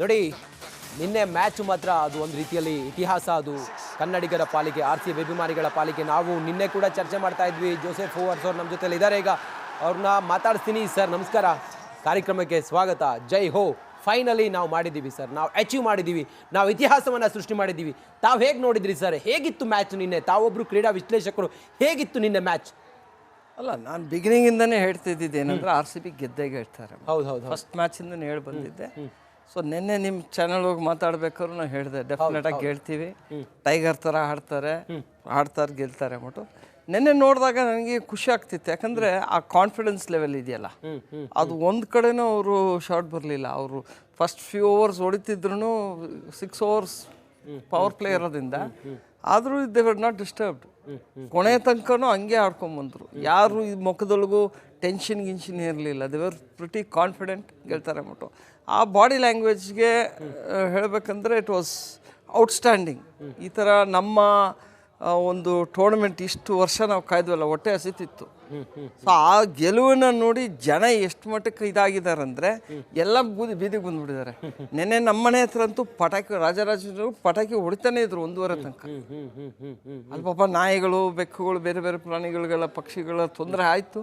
ನೋಡಿ ನಿನ್ನೆ ಮ್ಯಾಚ್ ಮಾತ್ರ ಅದು ಒಂದು ರೀತಿಯಲ್ಲಿ ಇತಿಹಾಸ ಅದು. ಕನ್ನಡಿಗರ ಪಾಲಿಗೆ ಆರ್ ಸಿ ಅಭಿಮಾನಿಗಳ ಪಾಲಿಗೆ ನಾವು ನಿನ್ನೆ ಕೂಡ ಚರ್ಚೆ ಮಾಡ್ತಾ ಇದ್ವಿ. ಜೋಸೆಫ್ ಹೂವರ್ಸ್ ಅವ್ರು ನಮ್ಮ ಜೊತೆಲಿ ಇದ್ದಾರೆ ಈಗ ಅವ್ರನ್ನ ಮಾತಾಡ್ತೀನಿ ಸರ್ ನಮಸ್ಕಾರ. ಕಾರ್ಯಕ್ರಮಕ್ಕೆ ಸ್ವಾಗತ. ಜೈ ಹೋ. ಫೈನಲಿ ನಾವು ಮಾಡಿದ್ದೀವಿ ಸರ್. ನಾವು ಅಚೀವ್ ಮಾಡಿದ್ದೀವಿ. ನಾವು ಇತಿಹಾಸವನ್ನು ಸೃಷ್ಟಿ ಮಾಡಿದ್ದೀವಿ. ತಾವು ಹೇಗೆ ನೋಡಿದ್ರಿ ಸರ್? ಹೇಗಿತ್ತು ಮ್ಯಾಚ್ ನಿನ್ನೆ? ತಾವೊಬ್ಬರು ಕ್ರೀಡಾ ವಿಶ್ಲೇಷಕರು ಹೇಗಿತ್ತು ನಿನ್ನೆ ಮ್ಯಾಚ್? ಅಲ್ಲ ನಾನು ಬಿಗಿನಿಂಗಿಂದನೇ ಹೇಳ್ತಿದ್ದಿದ್ದು ಏನಂದ್ರೆ ಆರ್ ಸಿ ಬಿ ಗೆದ್ದೇ ಹೇಳ್ತಾರೆ ಹೌದು ಹೌದು ಫಸ್ಟ್ ಮ್ಯಾಚಿಂದನೇ ಹೇಳಿ ಬಂದಿದ್ದೆ. ಸೊ ನಿನ್ನೆ ನಿಮ್ಮ ಚಾನಲ್ ಹೋಗಿ ಮಾತಾಡ್ಬೇಕಾದ್ರು ನಾವು ಹೇಳಿದೆ ಡೆಫಿನೆಟ್ ಆಗಿ ಗೆಲ್ತೀವಿ ಟೈಗರ್ ಥರ ಆಡ್ತಾರೆ ಆಡ್ತಾರೆ ಗೆಲ್ತಾರೆ ಅಂದ್ಬಿಟ್ಟು. ನಿನ್ನೆ ನೋಡಿದಾಗ ನನಗೆ ಖುಷಿ ಆಗ್ತಿತ್ತು. ಯಾಕಂದರೆ ಆ ಕಾನ್ಫಿಡೆನ್ಸ್ ಲೆವೆಲ್ ಇದೆಯಲ್ಲ? ಅದು ಒಂದು ಕಡೆನೂ ಅವರು ಶಾರ್ಟ್ ಬರಲಿಲ್ಲ. ಅವರು ಫಸ್ಟ್ ಫ್ಯೂ ಓವರ್ಸ್ ಹೊಡಿತಿದ್ರು ಸಿಕ್ಸ್ ಓವರ್ಸ್ ಪವರ್ ಪ್ಲೇ ಇರೋದ್ರಿಂದ. ಆದರೂ ದೇ ವರ್ ನಾಟ್ ಡಿಸ್ಟರ್ಬ್ಡ್ ಕೊನೆ ತನಕನೂ ಹಂಗೆ ಆಡ್ಕೊಂಬಂದ್ರು ಯಾರು ಈ ಮುಖದೊಳಗೂ ಟೆನ್ಷನ್ ಗಿನ್ಷನ್ ಇರಲಿಲ್ಲ. ದೇ ವರ್ ಪ್ರಿಟಿ ಕಾನ್ಫಿಡೆಂಟ್ ಗೆಲ್ತಾರೆ ಮಟ್ಟು ಆ ಬಾಡಿ ಲ್ಯಾಂಗ್ವೇಜ್ಗೆ ಹೇಳಬೇಕಂದ್ರೆ ಇಟ್ ವಾಸ್ ಔಟ್ಸ್ಟ್ಯಾಂಡಿಂಗ್ ಈ ಥರ ನಮ್ಮ ಒಂದು ಟೂರ್ನಮೆಂಟ್ ಇಷ್ಟು ವರ್ಷ ನಾವು ಕಾಯ್ದವಲ್ಲ, ಹೊಟ್ಟೆ ಹಸಿತಿತ್ತು. ಸೊ ಆ ಗೆಲುವನ್ನ ನೋಡಿ ಜನ ಎಷ್ಟು ಮಟ್ಟಕ್ಕೆ ಇದಾಗಿದ್ದಾರೆ ಅಂದರೆ ಎಲ್ಲ ಬೂದಿ ಬೀದಿಗೆ ಬಂದ್ಬಿಟ್ಟಿದ್ದಾರೆ. ನೆನ್ನೆ ನಮ್ಮನೆ ಹತ್ರ ಅಂತೂ ಪಟಾಕಿ ರಾಜರಾಜರು ಪಟಾಕಿ ಹೊಡಿತಾನೆ ಇದ್ರು ಒಂದೂವರೆ ತನಕ. ಅಲ್ಲಿ ಪಾಪ ನಾಯಿಗಳು, ಬೆಕ್ಕುಗಳು, ಬೇರೆ ಬೇರೆ ಪ್ರಾಣಿಗಳಿಗೆಲ್ಲ ಪಕ್ಷಿಗಳ ತೊಂದರೆ ಆಯಿತು.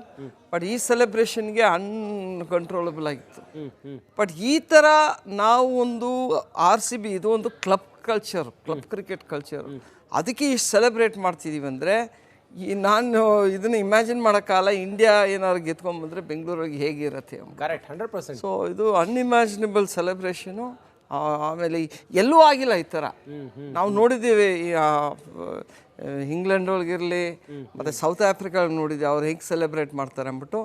ಬಟ್ ಈ ಸೆಲೆಬ್ರೇಷನ್ಗೆ ಅನ್ಕಂಟ್ರೋಲಬಲ್ ಆಗಿತ್ತು. ಬಟ್ ಈ ಥರ ನಾವು ಒಂದು ಆರ್ ಸಿ ಬಿ ಇದು ಒಂದು club culture club cricket culture ಅದಕ್ಕೆ ಇಷ್ಟು ಸೆಲೆಬ್ರೇಟ್ ಮಾಡ್ತಿದ್ದೀವಿ ಅಂದರೆ ಈ ನಾನು ಇದನ್ನು ಇಮ್ಯಾಜಿನ್ ಮಾಡೋಕ್ಕಾಗಲ್ಲ ಇಂಡಿಯಾ ಏನಾದ್ರು ಗೆದ್ಕೊಂಡ್ಬಂದ್ರೆ ಬೆಂಗಳೂರಿಗೆ ಹೇಗಿರುತ್ತೆ. ಕರೆಕ್ಟ್ ಹಂಡ್ರೆಡ್ ಪರ್ಸೆಂಟ್ ಸೊ ಇದು ಅನ್ಇಮ್ಯಾಜಿನಬಲ್ ಸೆಲೆಬ್ರೇಷನು ಆಮೇಲೆ ಎಲ್ಲೂ ಆಗಿಲ್ಲ ಈ ಥರ ನಾವು ನೋಡಿದ್ದೀವಿ ಇಂಗ್ಲೆಂಡ್ ಒಳಗಿರಲಿ ಮತ್ತು ಸೌತ್ ಆಫ್ರಿಕಾ ನೋಡಿದ್ವಿ ಅವ್ರು ಹೇಗೆ ಸೆಲೆಬ್ರೇಟ್ ಮಾಡ್ತಾರೆ ಅಂದ್ಬಿಟ್ಟು.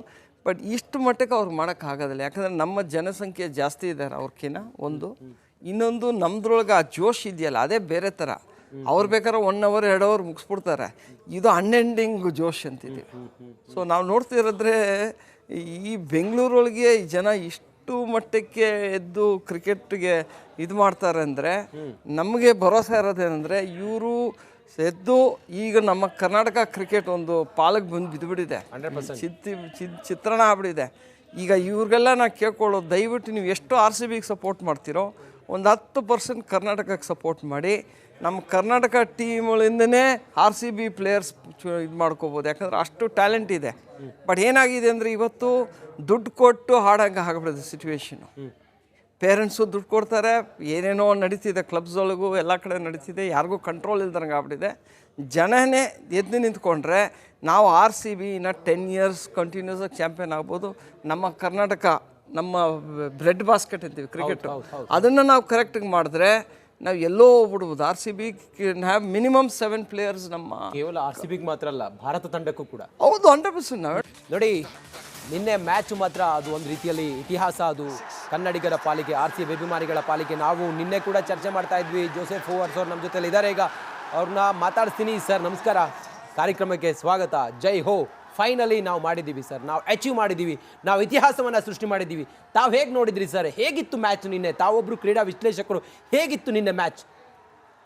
ಬಟ್ ಇಷ್ಟು ಮಟ್ಟಕ್ಕೆ ಅವ್ರು ಮಾಡೋಕ್ಕಾಗೋದಿಲ್ಲ ಯಾಕಂದರೆ ನಮ್ಮ ಜನಸಂಖ್ಯೆ ಜಾಸ್ತಿ ಇದ್ದಾರೆ ಅವ್ರಕ್ಕಿನ್ನ ಒಂದು. ಇನ್ನೊಂದು ನಮ್ದ್ರೊಳಗೆ ಆ ಜೋಶ್ ಇದೆಯಲ್ಲ ಅದೇ ಬೇರೆ ಥರ ಅವ್ರು ಬೇಕಾದ್ರೆ ಒನ್ ಅವರ್ ಎರಡು ಅವರ್ ಮುಗಿಸ್ಬಿಡ್ತಾರೆ. ಇದು ಅನ್ಎಂಡಿಂಗ್ ಜೋಶ್ ಅಂತಿದೆ. ಸೊ ನಾವು ನೋಡ್ತಿರೋದ್ರೆ ಈ ಬೆಂಗಳೂರೊಳಗೆ ಈ ಜನ ಇಷ್ಟು ಮಟ್ಟಕ್ಕೆ ಎದ್ದು ಕ್ರಿಕೆಟ್ಗೆ ಇದು ಮಾಡ್ತಾರೆ ಅಂದರೆ ನಮಗೆ ಭರೋಸೆ ಇರೋದೇನೆಂದರೆ ಇವರು ಎದ್ದು ಈಗ ನಮ್ಮ ಕರ್ನಾಟಕ ಕ್ರಿಕೆಟ್ ಒಂದು ಪಾಲಕ್ಕೆ ಬಂದು ಬಿದ್ದುಬಿಟ್ಟಿದೆ ಚಿತ್ತಿ ಚಿತ್- ಚಿತ್ರಣ ಆಗ್ಬಿಟ್ಟಿದೆ. ಈಗ ಇವ್ರಿಗೆಲ್ಲ ನಾ ಕೇಳ್ಕೊಳ್ಳೋದು ದಯವಿಟ್ಟು ನೀವು ಎಷ್ಟು ಆರ್ ಸಿ ಬಿಗೆ ಸಪೋರ್ಟ್ ಮಾಡ್ತೀರೋ ಒಂದು ಹತ್ತು ಪರ್ಸೆಂಟ್ ಕರ್ನಾಟಕಕ್ಕೆ ಸಪೋರ್ಟ್ ಮಾಡಿ ನಮ್ಮ ಕರ್ನಾಟಕ ಟೀಮ್ಗಳಿಂದನೇ ಆರ್ ಸಿ ಬಿ ಪ್ಲೇಯರ್ಸ್ ಇದು ಮಾಡ್ಕೋಬೋದು. ಯಾಕಂದ್ರೆ ಅಷ್ಟು ಟ್ಯಾಲೆಂಟ್ ಇದೆ. ಬಟ್ ಏನಾಗಿದೆ ಅಂದರೆ ಇವತ್ತು ದುಡ್ಡು ಕೊಟ್ಟು ಹಾಡಂಗೆ ಆಗ್ಬಿಡಿದೆ ಸಿಚುವೇಶನು ಪೇರೆಂಟ್ಸು ದುಡ್ಡು ಕೊಡ್ತಾರೆ ಏನೇನೋ ನಡೀತಿದೆ ಕ್ಲಬ್ಸ್ ಒಳಗೂ ಎಲ್ಲ ಕಡೆ ನಡೀತಿದೆ ಯಾರಿಗೂ ಕಂಟ್ರೋಲ್ ಇಲ್ದಂಗೆ ಆಗ್ಬಿಟ್ಟಿದೆ. ಜನನೇ ಎದ್ದು ನಿಂತ್ಕೊಂಡ್ರೆ ನಾವು ಆರ್ ಸಿ ಬಿ ಇನ್ನು ಟೆನ್ ಇಯರ್ಸ್ ಕಂಟಿನ್ಯೂಸ್ ಆಗಿ ಚಾಂಪಿಯನ್ ಆಗ್ಬೋದು. ನಮ್ಮ ಕರ್ನಾಟಕ ನಮ್ಮ ಬ್ರೆಡ್ ಬಾಸ್ಕೆಟ್ ಅಂತೀವಿ ಕ್ರಿಕೆಟ್ ಅದನ್ನು ನಾವು ಕರೆಕ್ಟಾಗಿ ಮಾಡಿದ್ರೆ ನಾವು ಎಲ್ಲೋ ಹೋಗ್ಬಿಡ್ಬೋದು R C B have minimum seven players ನಮ್ಮ ಕೇವಲ ಆರ್ ಸಿ ಬಿಗೆ ಮಾತ್ರ ಅಲ್ಲ ಭಾರತ ತಂಡಕ್ಕೂ ಕೂಡ. ಹೌದು ಹಂಡ್ರೆಡ್ ಪರ್ಸೆಂಟ್ ನಾವು. ನೋಡಿ ನಿನ್ನೆ ಮ್ಯಾಚ್ ಮಾತ್ರ ಅದು ಒಂದು ರೀತಿಯಲ್ಲಿ ಇತಿಹಾಸ ಅದು. ಕನ್ನಡಿಗರ ಪಾಲಿಗೆ ಆರ್ ಸಿ ಅಭಿಮಾನಿಗಳ ಪಾಲಿಗೆ ನಾವು ನಿನ್ನೆ ಕೂಡ ಚರ್ಚೆ ಮಾಡ್ತಾ ಇದ್ವಿ. ಜೋಸೆಫ್ ಹೂವರ್ಸ್ ಅವ್ರು ನಮ್ಮ ಜೊತೆಲಿ ಇದ್ದಾರೆ ಈಗ ಅವ್ರನ್ನ ಮಾತಾಡ್ತೀನಿ ಸರ್ ನಮಸ್ಕಾರ. ಕಾರ್ಯಕ್ರಮಕ್ಕೆ ಸ್ವಾಗತ. ಜೈ ಹೋ. ಫೈನಲಿ ನಾವು ಮಾಡಿದ್ದೀವಿ ಸರ್ ನಾವು ಅಚೀವ್ ಮಾಡಿದ್ದೀವಿ. ನಾವು ಇತಿಹಾಸವನ್ನು ಸೃಷ್ಟಿ ಮಾಡಿದ್ದೀವಿ. ತಾವು ಹೇಗೆ ನೋಡಿದ್ರಿ ಸರ್ ಹೇಗಿತ್ತು ಮ್ಯಾಚ್ ನಿನ್ನೆ? ತಾವೊಬ್ಬರು ಕ್ರೀಡಾ ವಿಶ್ಲೇಷಕರು ಹೇಗಿತ್ತು ನಿನ್ನೆ ಮ್ಯಾಚ್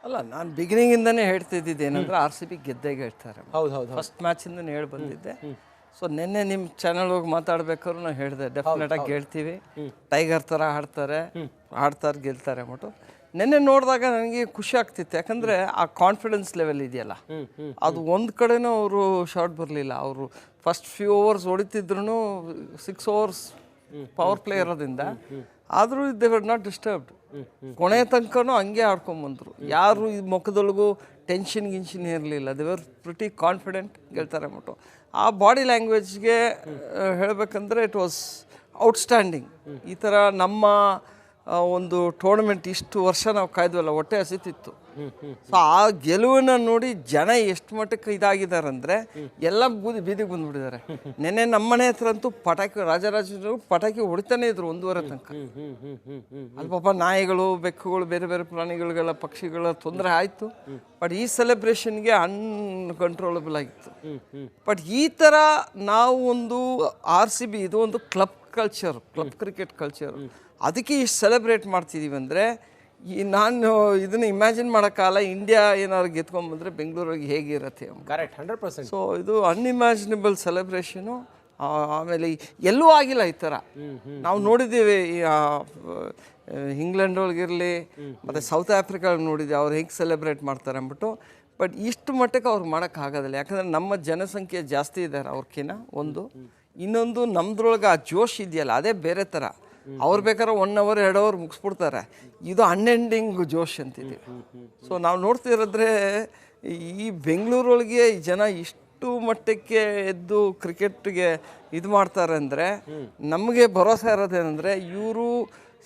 ಅಲ್ಲ ನಾನು ಬಿಗಿನಿಂಗಿಂದನೇ ಹೇಳ್ತಿದ್ದಿದ್ದು ಏನಂದ್ರೆ ಆರ್ ಸಿ ಬಿ ಗೆದ್ದೇ ಹೇಳ್ತಾರೆ. ಹೌದು ಹೌದು ಫಸ್ಟ್ ಮ್ಯಾಚಿಂದನೇ ಹೇಳಿ ಬಂದಿದ್ದೆ. ಸೊ ನಿನ್ನೆ ನಿಮ್ಮ ಚಾನಲ್ ಹೋಗಿ ಮಾತಾಡ್ಬೇಕಾದ್ರು ನಾನು ಹೇಳಿದೆ. ಡೆಫಿನೆಟ್ ಆಗಿ ಗೆಲ್ತೀವಿ ಟೈಗರ್ ಥರ ಆಡ್ತಾರೆ. ಆಡ್ತಾರೆ ಗೆಲ್ತಾರೆ ಅಂದ್ಬಿಟ್ಟು. ನಿನ್ನೆ ನೋಡಿದಾಗ ನನಗೆ ಖುಷಿ ಆಗ್ತಿತ್ತು. ಯಾಕಂದರೆ ಆ ಕಾನ್ಫಿಡೆನ್ಸ್ ಲೆವೆಲ್ ಇದೆಯಲ್ಲ? ಅದು ಒಂದು ಕಡೆನೂ ಅವರು ಶಾರ್ಟ್ ಬರಲಿಲ್ಲ. ಅವರು ಫಸ್ಟ್ ಫ್ಯೂ ಓವರ್ಸ್ ಹೊಡಿತಿದ್ರು ಸಿಕ್ಸ್ ಓವರ್ಸ್ ಪವರ್ ಪ್ಲೇ ಇರೋದ್ರಿಂದ ಆದರೂ ದೇ ವರ್ ನಾಟ್ ಡಿಸ್ಟರ್ಬ್ಡ್ ಕೊನೆ ತನಕನೂ ಹಂಗೆ ಆಡ್ಕೊಂಬಂದ್ರು ಯಾರು ಈ ಮುಖದೊಳಗೂ ಟೆನ್ಷನ್ ಗಿನ್ಷನ್ ಇರಲಿಲ್ಲ. ದೇ ವರ್ ಪ್ರಿಟಿ ಕಾನ್ಫಿಡೆಂಟ್ ಗೆಲ್ತಾರೆ ಮಟ್ಟು ಆ ಬಾಡಿ ಲ್ಯಾಂಗ್ವೇಜ್ಗೆ ಹೇಳಬೇಕಂದ್ರೆ ಇಟ್ ವಾಸ್ ಔಟ್ಸ್ಟ್ಯಾಂಡಿಂಗ್ ಈ ಥರ ನಮ್ಮ ಒಂದು ಟೂರ್ನಮೆಂಟ್ ಇಷ್ಟು ವರ್ಷ ನಾವು ಕಾಯ್ದವಲ್ಲ ಹೊಟ್ಟೆ ಹಸಿತಿತ್ತು. ಸೊ ಆ ಗೆಲುವನ್ನ ನೋಡಿ ಜನ ಎಷ್ಟು ಮಟ್ಟಕ್ಕೆ ಇದಾಗಿದ್ದಾರೆ ಅಂದರೆ ಎಲ್ಲ ಬೂದಿ ಬೀದಿಗೆ ಬಂದ್ಬಿಟ್ಟಿದ್ದಾರೆ. ನೆನ್ನೆ ನಮ್ಮನೆ ಹತ್ರ ಅಂತೂ ಪಟಾಕಿ ರಾಜರಾಜರು ಪಟಾಕಿ ಹೊಡಿತಾನೆ ಇದ್ರು ಒಂದೂವರೆ ತನಕ. ಅಲ್ಲಿ ಪಾಪ ನಾಯಿಗಳು ಬೆಕ್ಕುಗಳು ಬೇರೆ ಬೇರೆ ಪ್ರಾಣಿಗಳಿಗೆಲ್ಲ ಪಕ್ಷಿಗಳ ತೊಂದರೆ ಆಯಿತು. ಬಟ್ ಈ ಸೆಲೆಬ್ರೇಷನ್ಗೆ ಅನ್ಕಂಟ್ರೋಲಬಲ್ ಆಗಿತ್ತು. ಬಟ್ ಈ ಥರ ನಾವು ಒಂದು ಆರ್ ಸಿ ಬಿ ಇದು ಒಂದು club culture club cricket culture ಅದಕ್ಕೆ ಇಷ್ಟು ಸೆಲೆಬ್ರೇಟ್ ಮಾಡ್ತಿದ್ದೀವಿ ಅಂದರೆ ಈ ನಾನು ಇದನ್ನು ಇಮ್ಯಾಜಿನ್ ಮಾಡೋಕ್ಕಾಗಲ್ಲ ಇಂಡಿಯಾ ಏನಾದ್ರು ಗೆದ್ಕೊಂಬಂದರೆ ಬೆಂಗಳೂರಿಗೆ ಹೇಗಿರುತ್ತೆ. ಕರೆಕ್ಟ್ ಹಂಡ್ರೆಡ್ ಪರ್ಸೆಂಟ್ ಸೊ ಇದು ಅನ್ಇಮ್ಯಾಜಿನಬಲ್ ಸೆಲೆಬ್ರೇಷನು ಆಮೇಲೆ ಎಲ್ಲೂ ಆಗಿಲ್ಲ ಈ ಥರ ನಾವು ನೋಡಿದ್ದೀವಿ ಇಂಗ್ಲೆಂಡ್ ಒಳಗಿರಲಿ ಮತ್ತು ಸೌತ್ ಆಫ್ರಿಕಾ ನೋಡಿದ್ದೆ ಅವ್ರು ಹೇಗೆ ಸೆಲೆಬ್ರೇಟ್ ಮಾಡ್ತಾರೆ ಅಂದ್ಬಿಟ್ಟು. ಬಟ್ ಇಷ್ಟು ಮಟ್ಟಕ್ಕೆ ಅವ್ರು ಮಾಡೋಕ್ಕಾಗೋದಿಲ್ಲ ಯಾಕಂದರೆ ನಮ್ಮ ಜನಸಂಖ್ಯೆ ಜಾಸ್ತಿ ಇದ್ದಾರೆ ಅವ್ರಕ್ಕಿನ್ನ ಒಂದು. ಇನ್ನೊಂದು ನಮ್ದ್ರೊಳಗೆ ಆ ಜೋಶ್ ಇದೆಯಲ್ಲ ಅದೇ ಬೇರೆ ಥರ ಅವ್ರು ಬೇಕಾದ್ರೆ ಒನ್ ಅವರ್ ಎರಡು ಅವರ್ ಮುಗಿಸ್ಬಿಡ್ತಾರೆ. ಇದು ಅನ್ಎಂಡಿಂಗ್ ಜೋಶ್ ಅಂತಿದೆ ಸೊ ನಾವು ನೋಡ್ತಿರೋದ್ರೆ ಈ ಬೆಂಗಳೂರೊಳಗೆ ಜನ ಇಷ್ಟು ಮಟ್ಟಕ್ಕೆ ಎದ್ದು ಕ್ರಿಕೆಟ್ಗೆ ಇದು ಮಾಡ್ತಾರೆ ಅಂದರೆ ನಮಗೆ ಭರೋಸೆ ಇರೋದೇನೆಂದರೆ ಇವರು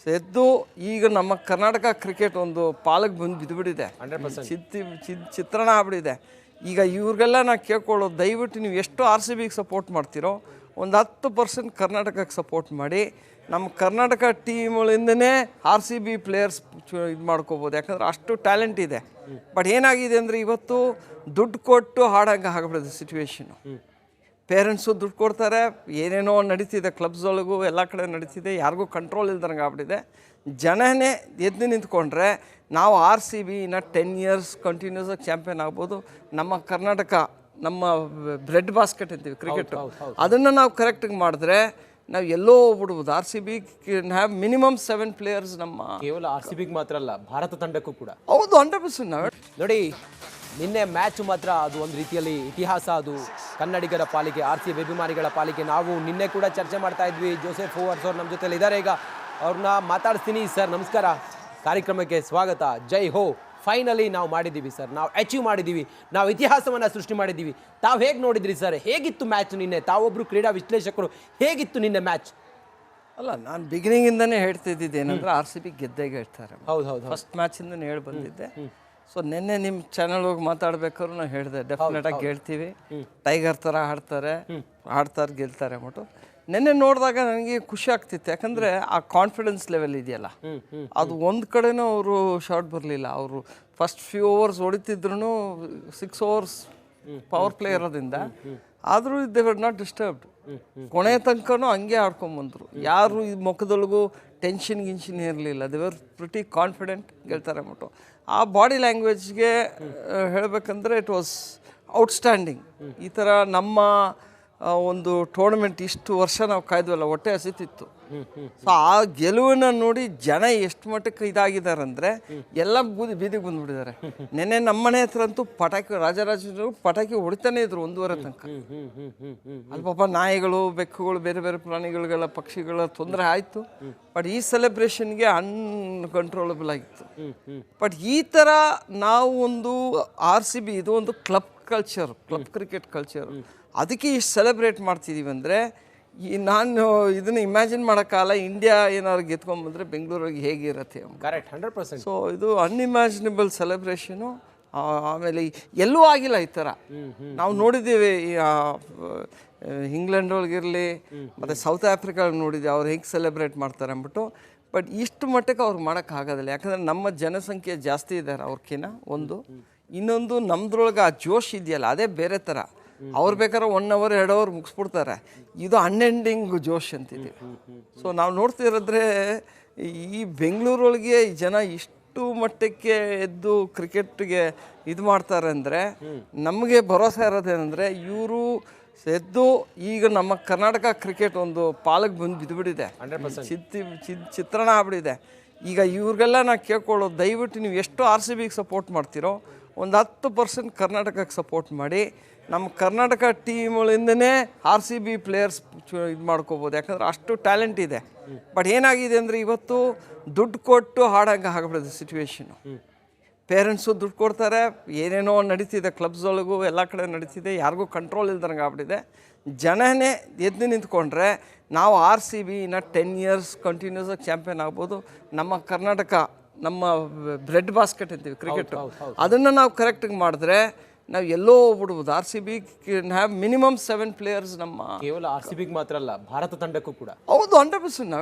ಎದ್ದು ಈಗ ನಮ್ಮ ಕರ್ನಾಟಕ ಕ್ರಿಕೆಟ್ ಒಂದು ಪಾಲಕ್ಕೆ ಬಂದು ಬಿದ್ದುಬಿಟ್ಟಿದೆ ಚಿತ್ತಿ ಚಿತ್- ಚಿತ್ರಣ ಆಗ್ಬಿಟ್ಟಿದೆ. ಈಗ ಇವ್ರಿಗೆಲ್ಲ ನಾ ಕೇಳ್ಕೊಳ್ಳೋದು ದಯವಿಟ್ಟು ನೀವು ಎಷ್ಟು ಆರ್ ಸಿ ಬಿಗೆ ಸಪೋರ್ಟ್ ಮಾಡ್ತೀರೋ ಒಂದು ಹತ್ತು ಪರ್ಸೆಂಟ್ ಕರ್ನಾಟಕಕ್ಕೆ ಸಪೋರ್ಟ್ ಮಾಡಿ ನಮ್ಮ ಕರ್ನಾಟಕ ಟೀಮ್ಗಳಿಂದನೇ ಆರ್ ಸಿ ಬಿ ಪ್ಲೇಯರ್ಸ್ ಇದು ಮಾಡ್ಕೋಬೋದು. ಯಾಕಂದ್ರೆ ಅಷ್ಟು ಟ್ಯಾಲೆಂಟ್ ಇದೆ. ಬಟ್ ಏನಾಗಿದೆ ಅಂದರೆ ಇವತ್ತು ದುಡ್ಡು ಕೊಟ್ಟು ಹಾಡಂಗೆ ಆಗ್ಬಿಡಿದೆ ಸಿಚುವೇಶನು ಪೇರೆಂಟ್ಸು ದುಡ್ಡು ಕೊಡ್ತಾರೆ, ಏನೇನೋ ನಡೀತಿದೆ ಕ್ಲಬ್ಸ್ ಒಳಗೂ ಎಲ್ಲ ಕಡೆ ನಡೀತಿದೆ, ಯಾರಿಗೂ ಕಂಟ್ರೋಲ್ ಇಲ್ದಂಗೆ ಆಗ್ಬಿಟ್ಟಿದೆ. ಜನನೇ ಎದ್ದು ನಿಂತ್ಕೊಂಡ್ರೆ ನಾವು ಆರ್ ಸಿ ಬಿ ಇನ್ನ ಟೆನ್ ಇಯರ್ಸ್ ಕಂಟಿನ್ಯೂಸ್ ಆಗಿ ಚಾಂಪಿಯನ್ ಆಗ್ಬೋದು. ನಮ್ಮ ಕರ್ನಾಟಕ ನಮ್ಮ ಬ್ರೆಡ್ ಬಾಸ್ಕೆಟ್ ಅಂತೀವಿ ಕ್ರಿಕೆಟ್ ಅದನ್ನು ನಾವು ಕರೆಕ್ಟಾಗಿ ಮಾಡಿದ್ರೆ ನಾವು ಎಲ್ಲೋ ಹೋಗ್ಬಿಡ್ಬೋದು. R C B have minimum seven players ನಮ್ಮ ಕೇವಲ ಆರ್ ಸಿ ಬಿಗೆ ಮಾತ್ರ ಅಲ್ಲ ಭಾರತ ತಂಡಕ್ಕೂ ಕೂಡ. ಹೌದು ಹಂಡ್ರೆಡ್ ಪರ್ಸೆಂಟ್ ನಾವು ನೋಡಿ ನಿನ್ನೆ ಮ್ಯಾಚ್ ಮಾತ್ರ ಅದು ಒಂದು ರೀತಿಯಲ್ಲಿ ಇತಿಹಾಸ ಅದು. ಕನ್ನಡಿಗರ ಪಾಲಿಗೆ ಆರ್ ಸಿ ಅಭಿಮಾನಿಗಳ ಪಾಲಿಗೆ ನಾವು ನಿನ್ನೆ ಕೂಡ ಚರ್ಚೆ ಮಾಡ್ತಾ ಇದ್ವಿ. ಜೋಸೆಫ್ ಹೂವರ್ಸ್ ಅವ್ರು ನಮ್ಮ ಜೊತೆಲಿ ಇದ್ದಾರೆ ಈಗ. ಅವ್ರನ್ನ ಮಾತಾಡ್ತೀನಿ ಸರ್ ನಮಸ್ಕಾರ. ಕಾರ್ಯಕ್ರಮಕ್ಕೆ ಸ್ವಾಗತ. ಜೈ ಹೋ. ಫೈನಲಿ ನಾವು ಮಾಡಿದ್ದೀವಿ ಸರ್ ನಾವು ಅಚೀವ್ ಮಾಡಿದ್ದೀವಿ. ನಾವು ಇತಿಹಾಸವನ್ನು ಸೃಷ್ಟಿ ಮಾಡಿದ್ದೀವಿ. ತಾವು ಹೇಗೆ ನೋಡಿದ್ರಿ ಸರ್ ಹೇಗಿತ್ತು ಮ್ಯಾಚ್ ನಿನ್ನೆ? ತಾವೊಬ್ಬರು ಕ್ರೀಡಾ ವಿಶ್ಲೇಷಕರು ಹೇಗಿತ್ತು ನಿನ್ನೆ ಮ್ಯಾಚ್ ಅಲ್ಲ ನಾನು ಬಿಗಿನಿಂಗಿಂದನೇ ಹೇಳ್ತಿದ್ದಿದ್ದು ಏನಂದ್ರೆ ಆರ್ ಸಿ ಬಿ ಗೆದ್ದೇ ಹೇಳ್ತಾರೆ. ಹೌದು ಹೌದು ಫಸ್ಟ್ ಮ್ಯಾಚಿಂದನೇ ಹೇಳಿ ಬಂದಿದ್ದೆ. ಸೊ ನಿನ್ನೆ ನಿಮ್ಮ ಚಾನಲ್ ಹೋಗಿ ಮಾತಾಡ್ಬೇಕಾದ್ರು ನಾನು ಹೇಳಿದೆ. ಡೆಫಿನೆಟ್ ಆಗಿ ಗೆಲ್ತೀವಿ ಟೈಗರ್ ಥರ ಆಡ್ತಾರೆ. ಆಡ್ತಾರೆ ಗೆಲ್ತಾರೆ ಅಂದ್ಬಿಟ್ಟು. ನಿನ್ನೆ ನೋಡಿದಾಗ ನನಗೆ ಖುಷಿ ಆಗ್ತಿತ್ತು. ಯಾಕಂದರೆ ಆ ಕಾನ್ಫಿಡೆನ್ಸ್ ಲೆವೆಲ್ ಇದೆಯಲ್ಲ? ಅದು ಒಂದು ಕಡೆನೂ ಅವರು ಶಾರ್ಟ್ ಬರಲಿಲ್ಲ. ಅವರು ಫಸ್ಟ್ ಫ್ಯೂ ಓವರ್ಸ್ ಹೊಡಿತಿದ್ರು ಸಿಕ್ಸ್ ಓವರ್ಸ್ ಪವರ್ ಪ್ಲೇ ಇರೋದ್ರಿಂದ ಆದರೂ ದೇ ವರ್ ನಾಟ್ ಡಿಸ್ಟರ್ಬ್ಡ್ ಕೊನೆ ತನಕನೂ ಹಂಗೆ ಆಡ್ಕೊಂಬಂದ್ರು ಯಾರು ಈ ಮುಖದೊಳಗೂ ಟೆನ್ಷನ್ ಗಿನ್ಷನ್ ಇರಲಿಲ್ಲ. ದೇ ವರ್ ಪ್ರಿಟಿ ಕಾನ್ಫಿಡೆಂಟ್ ಗೆಲ್ತಾರೆ ಅಂದ್ಬಿಟ್ಟು. ಆ ಬಾಡಿ ಲ್ಯಾಂಗ್ವೇಜ್ಗೆ ಹೇಳಬೇಕಂದ್ರೆ ಇಟ್ ವಾಸ್ ಔಟ್ಸ್ಟ್ಯಾಂಡಿಂಗ್ ಈ ಥರ ನಮ್ಮ ಒಂದು ಟೂರ್ನಮೆಂಟ್ ಇಷ್ಟು ವರ್ಷ ನಾವು ಕಾಯ್ದವಲ್ಲ ಹೊಟ್ಟೆ ಹಸಿತಿತ್ತು. ಸೊ ಆ ಗೆಲುವನ್ನ ನೋಡಿ ಜನ ಎಷ್ಟು ಮಟ್ಟಕ್ಕೆ ಇದಾಗಿದ್ದಾರೆ ಅಂದರೆ ಎಲ್ಲ ಬೂದಿ ಬೀದಿಗೆ ಬಂದ್ಬಿಟ್ಟಿದ್ದಾರೆ. ನೆನ್ನೆ ನಮ್ಮನೆ ಹತ್ರ ಅಂತೂ ಪಟಾಕಿ ರಾಜರಾಜರು ಪಟಾಕಿ ಹೊಡಿತಾನೆ ಇದ್ರು ಒಂದೂವರೆ ತನಕ. ಅಲ್ಲಿ ಪಾಪ ನಾಯಿಗಳು ಬೆಕ್ಕುಗಳು ಬೇರೆ ಬೇರೆ ಪ್ರಾಣಿಗಳಿಗೆಲ್ಲ ಪಕ್ಷಿಗಳ ತೊಂದರೆ ಆಯಿತು. ಬಟ್ ಈ ಸೆಲೆಬ್ರೇಷನ್ಗೆ ಅನ್ಕಂಟ್ರೋಲಬಲ್ ಆಗಿತ್ತು. ಬಟ್ ಈ ಥರ ನಾವು ಒಂದು ಆರ್ ಸಿ ಬಿ ಇದು ಒಂದು club culture club cricket culture ಅದಕ್ಕೆ ಇಷ್ಟು ಸೆಲೆಬ್ರೇಟ್ ಮಾಡ್ತಿದ್ದೀವಿ ಅಂದರೆ ಈ ನಾನು ಇದನ್ನು ಇಮ್ಯಾಜಿನ್ ಮಾಡೋಕ್ಕಾಗಲ್ಲ ಇಂಡಿಯಾ ಏನಾದ್ರು ಗೆದ್ಕೊಂಬಂದರೆ ಬೆಂಗಳೂರಿಗೆ ಹೇಗಿರುತ್ತೆ. ಕರೆಕ್ಟ್ ಹಂಡ್ರೆಡ್ ಪರ್ಸೆಂಟ್ ಸೊ ಇದು ಅನ್ಇಮ್ಯಾಜಿನಬಲ್ ಸೆಲೆಬ್ರೇಷನು ಆಮೇಲೆ ಎಲ್ಲೂ ಆಗಿಲ್ಲ ಈ ಥರ ನಾವು ನೋಡಿದ್ದೀವಿ ಇಂಗ್ಲೆಂಡ್ ಒಳಗಿರಲಿ ಮತ್ತು ಸೌತ್ ಆಫ್ರಿಕಾ ನೋಡಿದ್ದೆ ಅವ್ರು ಹೇಗೆ ಸೆಲೆಬ್ರೇಟ್ ಮಾಡ್ತಾರೆ ಅಂದ್ಬಿಟ್ಟು. ಬಟ್ ಇಷ್ಟು ಮಟ್ಟಕ್ಕೆ ಅವ್ರು ಮಾಡೋಕ್ಕಾಗೋದಿಲ್ಲ ಯಾಕಂದರೆ ನಮ್ಮ ಜನಸಂಖ್ಯೆ ಜಾಸ್ತಿ ಇದ್ದಾರೆ ಅವ್ರಕ್ಕಿನ್ನ ಒಂದು. ಇನ್ನೊಂದು ನಮ್ದ್ರೊಳಗೆ ಆ ಜೋಶ್ ಇದೆಯಲ್ಲ ಅದೇ ಬೇರೆ ಥರ ಅವ್ರು ಬೇಕಾದ್ರೆ ಒನ್ ಅವರ್ ಎರಡು ಅವರ್ ಮುಗಿಸ್ಬಿಡ್ತಾರೆ. ಇದು ಅನ್ಎಂಡಿಂಗ್ ಜೋಶ್ ಅಂತಿದೆ ಸೊ ನಾವು ನೋಡ್ತಿರೋದ್ರೆ ಈ ಬೆಂಗಳೂರೊಳಗೆ ಈ ಜನ ಇಷ್ಟು ಮಟ್ಟಕ್ಕೆ ಎದ್ದು ಕ್ರಿಕೆಟ್ಗೆ ಇದು ಮಾಡ್ತಾರೆ ಅಂದರೆ ನಮಗೆ ಭರೋಸೆ ಇರೋದೇನೆಂದರೆ ಇವರು ಎದ್ದು ಈಗ ನಮ್ಮ ಕರ್ನಾಟಕ ಕ್ರಿಕೆಟ್ ಒಂದು ಪಾಲಕ್ಕೆ ಬಂದು ಬಿದ್ದುಬಿಟ್ಟಿದೆ ಚಿತ್ತಿ ಚಿತ್- ಚಿತ್ರಣ ಆಗ್ಬಿಟ್ಟಿದೆ. ಈಗ ಇವ್ರಿಗೆಲ್ಲ ನಾ ಕೇಳ್ಕೊಳ್ಳೋದು ದಯವಿಟ್ಟು ನೀವು ಎಷ್ಟು ಆರ್ ಸಿ ಬಿಗೆ ಸಪೋರ್ಟ್ ಮಾಡ್ತೀರೋ ಒಂದು ಹತ್ತು ಪರ್ಸೆಂಟ್ ಕರ್ನಾಟಕಕ್ಕೆ ಸಪೋರ್ಟ್ ಮಾಡಿ ನಮ್ಮ ಕರ್ನಾಟಕ ಟೀಮ್ಗಳಿಂದನೇ ಆರ್ ಸಿ ಬಿ ಪ್ಲೇಯರ್ಸ್ ಇದು ಮಾಡ್ಕೋಬೋದು. ಯಾಕಂದ್ರೆ ಅಷ್ಟು ಟ್ಯಾಲೆಂಟ್ ಇದೆ. ಬಟ್ ಏನಾಗಿದೆ ಅಂದರೆ ಇವತ್ತು ದುಡ್ಡು ಕೊಟ್ಟು ಹಾಡಂಗೆ ಆಗ್ಬಿಡಿದೆ ಸಿಚುವೇಶನು ಪೇರೆಂಟ್ಸು ದುಡ್ಡು ಕೊಡ್ತಾರೆ ಏನೇನೋ ನಡೀತಿದೆ ಕ್ಲಬ್ಸ್ ಒಳಗೂ ಎಲ್ಲ ಕಡೆ ನಡೀತಿದೆ ಯಾರಿಗೂ ಕಂಟ್ರೋಲ್ ಇಲ್ದಂಗೆ ಆಗ್ಬಿಟ್ಟಿದೆ. ಜನನೇ ಎದ್ದು ನಿಂತ್ಕೊಂಡ್ರೆ ನಾವು ಆರ್ ಸಿ ಬಿ ಇನ್ನ ಟೆನ್ ಇಯರ್ಸ್ ಕಂಟಿನ್ಯೂಸ್ ಆಗಿ ಚಾಂಪಿಯನ್ ಆಗ್ಬೋದು. ನಮ್ಮ ಕರ್ನಾಟಕ ನಮ್ಮ ಬ್ರೆಡ್ ಬಾಸ್ಕೆಟ್ ಅಂತೀವಿ ಕ್ರಿಕೆಟ್ ಅದನ್ನು ನಾವು ಕರೆಕ್ಟಾಗಿ ಮಾಡಿದ್ರೆ ನಾವು ಎಲ್ಲೋ ಹೋಗ್ಬಿಡ್ಬೋದು R C B have minimum seven players ನಮ್ಮ ಕೇವಲ ಆರ್ ಸಿ ಬಿಗೆ ಮಾತ್ರ ಅಲ್ಲ ಭಾರತ ತಂಡಕ್ಕೂ ಕೂಡ. ಹೌದು ಹಂಡ್ರೆಡ್ ಪರ್ಸೆಂಟ್ ನಾವು